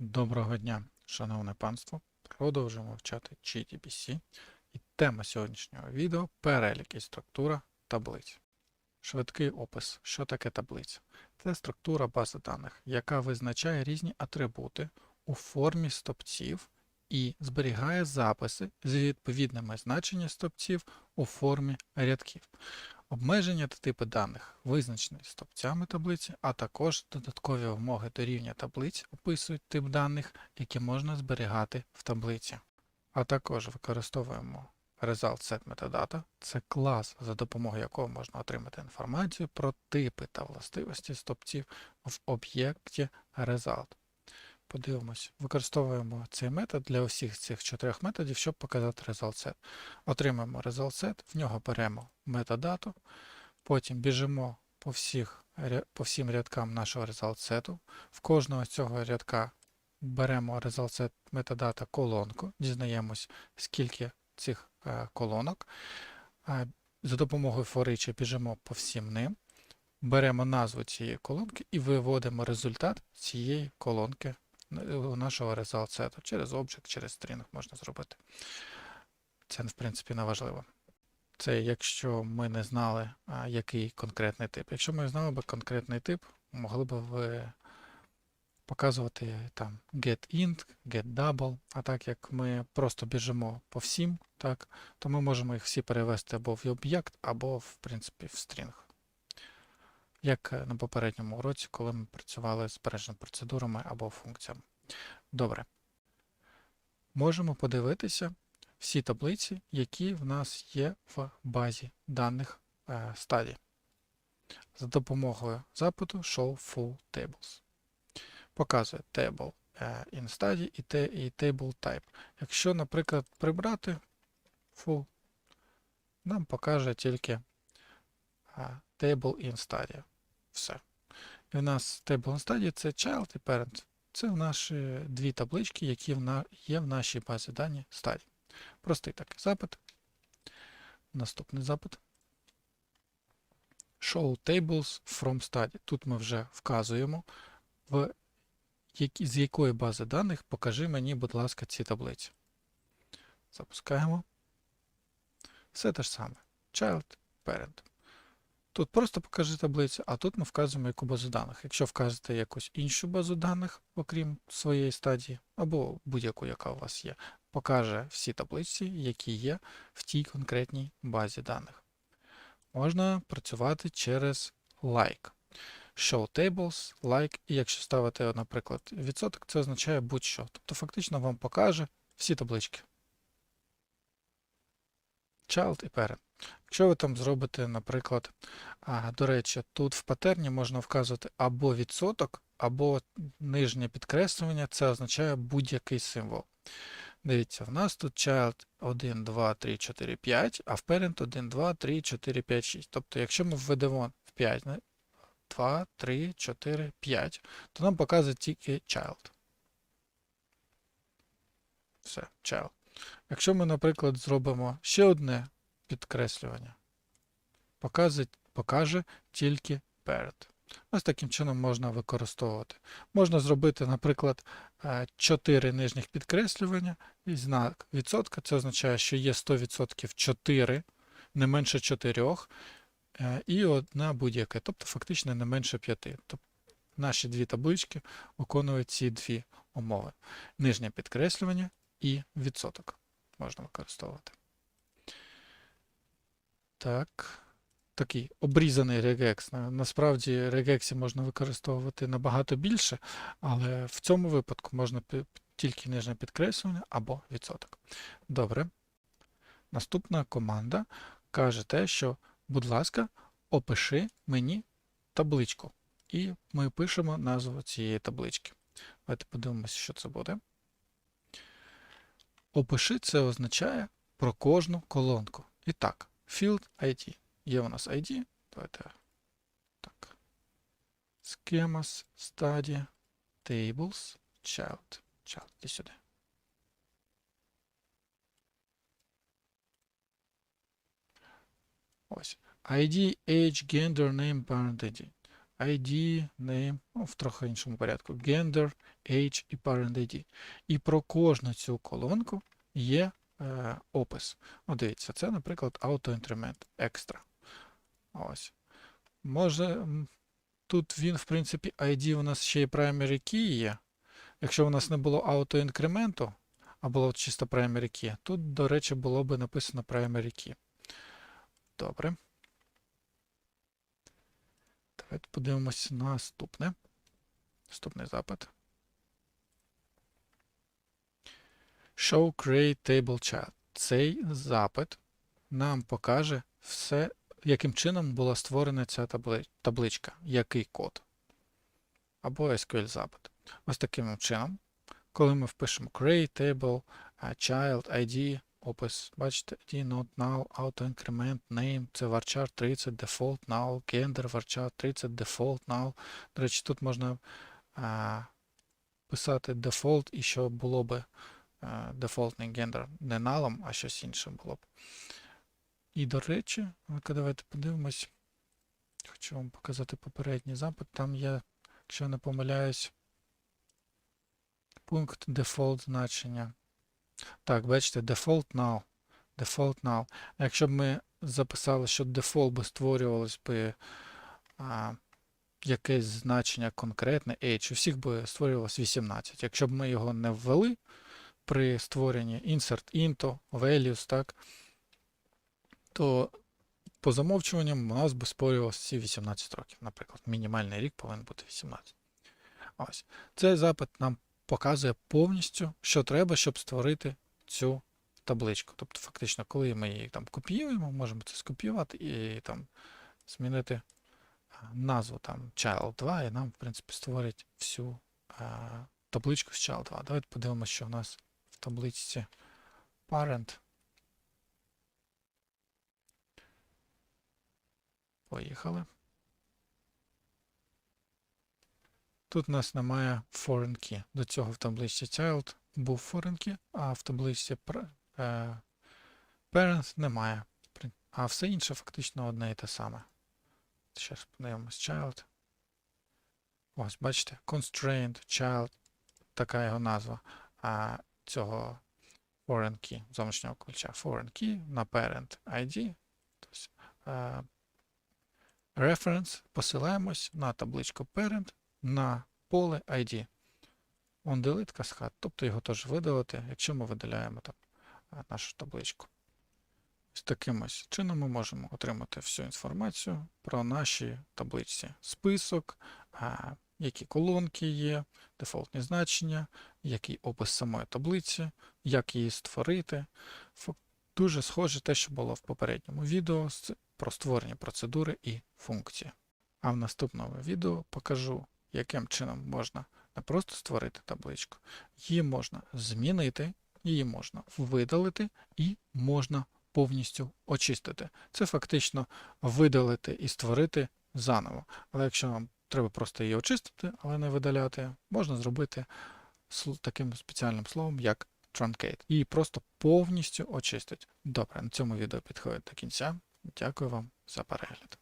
Доброго дня, шановне панство. Продовжуємо вчати GTBC. І тема сьогоднішнього відео перелік і структура таблиць. Швидкий опис. Що таке таблиця? Це структура бази даних, яка визначає різні атрибути у формі стопців і зберігає записи з відповідними значеннями стопців у формі рядків. Обмеження та типи даних визначені стопцями таблиці, а також додаткові вимоги до рівня таблиць описують тип даних, які можна зберігати в таблиці. А також використовуємо Result Set Metadata – це клас, за допомогою якого можна отримати інформацію про типи та властивості стопців в об'єкті Result. Подивимось, використовуємо цей метод для усіх цих чотирьох методів, щоб показати result set. Отримаємо result set, в нього беремо метадату, потім біжимо по, всіх, по всім рядкам нашого result set. В кожного з цього рядка беремо result set метадата колонку, дізнаємось, скільки цих е, колонок. За допомогою форича біжимо по всім ним, беремо назву цієї колонки і виводимо результат цієї колонки нашого result set. Через object, через string можна зробити. Це, в принципі, не важливо. Це якщо ми не знали, який конкретний тип. Якщо ми знали би конкретний тип, могли б ви показувати там getInt, getDouble, а так як ми просто біжимо по всім, так, то ми можемо їх всі перевести або в об'єкт, або, в принципі, в string. Як е, на попередньому уроці, коли ми працювали з збереженими процедурами або функціями. Добре. Можемо подивитися всі таблиці, які в нас є в базі даних е, стадій. За допомогою запиту show full tables. Показує table е, in study і, table type. Якщо, наприклад, прибрати full, нам покаже тільки table in study. Все. І в нас table in study це child і parent. Це в наші дві таблички, які є в нашій базі дані стадій. Простий такий запит. Наступний запит. Show tables from study. Тут ми вже вказуємо, в які, з якої бази даних покажи мені, будь ласка, ці таблиці. Запускаємо. Все те ж саме. Child, parent. Тут просто покажи таблицю, а тут ми вказуємо яку базу даних. Якщо вказати якусь іншу базу даних, окрім своєї стадії, або будь-яку, яка у вас є, покаже всі таблиці, які є в тій конкретній базі даних. Можна працювати через like. Show tables, like, і якщо ставити, наприклад, відсоток, це означає будь-що. Тобто фактично вам покаже всі таблички. Child і parent. Якщо ви там зробите, наприклад, а, до речі, тут в патерні можна вказувати або відсоток, або нижнє підкреслювання, це означає будь-який символ. Дивіться, в нас тут child 1, 2, 3, 4, 5, а в parent 1, 2, 3, 4, 5, 6. Тобто, якщо ми введемо в 5, 2, 3, 4, 5, то нам показує тільки child. Все, child. Якщо ми, наприклад, зробимо ще одне підкреслювання, показує, покаже тільки parent. Ось таким чином можна використовувати. Можна зробити, наприклад, 4 нижніх підкреслювання і знак відсотка. Це означає, що є 100% 4, не менше 4, е, і одна будь-яка, тобто фактично не менше 5. Тобто наші дві таблички виконують ці дві умови. Нижнє підкреслювання і відсоток можна використовувати. Так. Такий обрізаний регекс. Насправді регексі можна використовувати набагато більше, але в цьому випадку можна тільки нижнє підкреслювання або відсоток. Добре. Наступна команда каже те, що, будь ласка, опиши мені табличку. І ми пишемо назву цієї таблички. Давайте подивимося, що це буде. Опиши це означає про кожну колонку. І так, field ID. Є у нас ID. Давайте так. Schemas, study, tables, child. Child, іди сюди. Ось. ID, age, gender, name, parent ID. ID, name, ну, в трохи іншому порядку, gender, age і parent ID. І про кожну цю колонку є е, опис. О, дивіться, це, наприклад, auto-increment extra. Ось. Може, тут він, в принципі, ID у нас ще і primary key є. Якщо у нас не було auto-інкременту, а було чисто primary key, тут, до речі, було би написано primary key. Добре. Давайте подивимось наступне. Наступний запит. Show create table child. Цей запит нам покаже все, яким чином була створена ця табли- табличка, який код. Або SQL запит. Ось таким чином, коли ми впишемо create table, child, ID, опис, бачите, ID, not null, auto increment, name, це varchar 30, default null, gender varchar 30, default null. До речі, тут можна а, писати default і що було би дефолтний гендер не null, а щось інше було б. І, до речі, давайте подивимось. Хочу вам показати попередній запит. Там є, якщо я не помиляюсь, пункт дефолт значення. Так, бачите, default null. Default. А Якщо б ми записали, що default би створювалось би а, якесь значення конкретне, age, у всіх би створювалось 18. Якщо б ми його не ввели при створенні insert into, values, так, то по замовчуванням у нас би створювалося всі 18 років. Наприклад, мінімальний рік повинен бути 18. Ось. Цей запит нам показує повністю, що треба, щоб створити цю табличку. Тобто, фактично, коли ми її там копіюємо, можемо це скопіювати і там змінити назву там child 2, і нам, в принципі, створить всю а, табличку з child 2. Давайте подивимося, що в нас в табличці parent. Поїхали. Тут у нас немає foreign key. До цього в табличці child був foreign key, а в табличці е, parent немає. А все інше фактично одне і те саме. Ж подивимось child. Ось, бачите, constraint, child, така його назва. А цього foreign key, зовнішнього ключа foreign key на parent ID. Тобто, е, reference посилаємось на табличку parent на поле ID. On delete каскад, тобто його теж видалити, якщо ми видаляємо там нашу табличку. З таким ось чином ми можемо отримати всю інформацію про наші табличці. Список, а, які колонки є, дефолтні значення, який опис самої таблиці, як її створити. Дуже схоже те, що було в попередньому відео про створення процедури і функції. А в наступному відео покажу, яким чином можна не просто створити табличку, її можна змінити, її можна видалити і можна повністю очистити. Це фактично видалити і створити заново. Але якщо вам треба просто її очистити, але не видаляти, можна зробити таким спеціальним словом, як truncate. Її просто повністю очистить. Добре, на цьому відео підходить до кінця. Дякую вам за перегляд.